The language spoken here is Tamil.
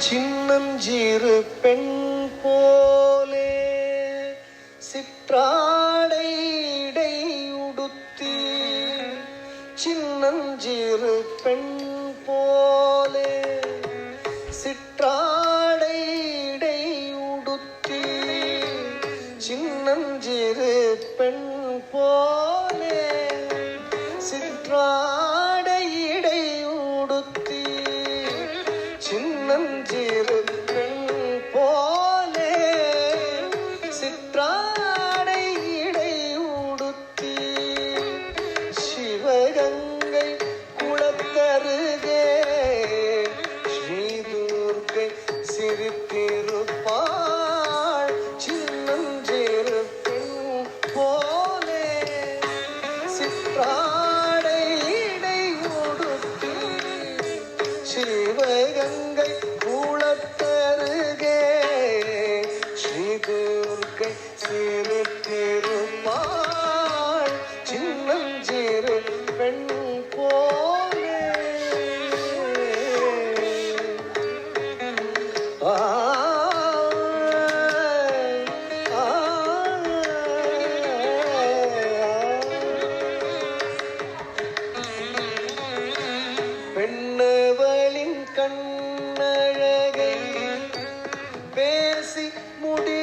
சின்னஞ்சிறு பெண் போலே சிற்றாடை உடுத்தி சின்னஞ்சிறு பெண் போலே சிற்றாடை உடுத்தி சின்னஞ்சிறு பெண் போலே சிற்றாடை கங்கை குளத்தருகே ஸ்ரீ ஸ்ரீதுர்கை சிரித்திருப்பாள் சின்னஞ்சிறு பெண் போலே. சிற்றாடை இடை உடுத்தி சிவகங்கை பேசி முடி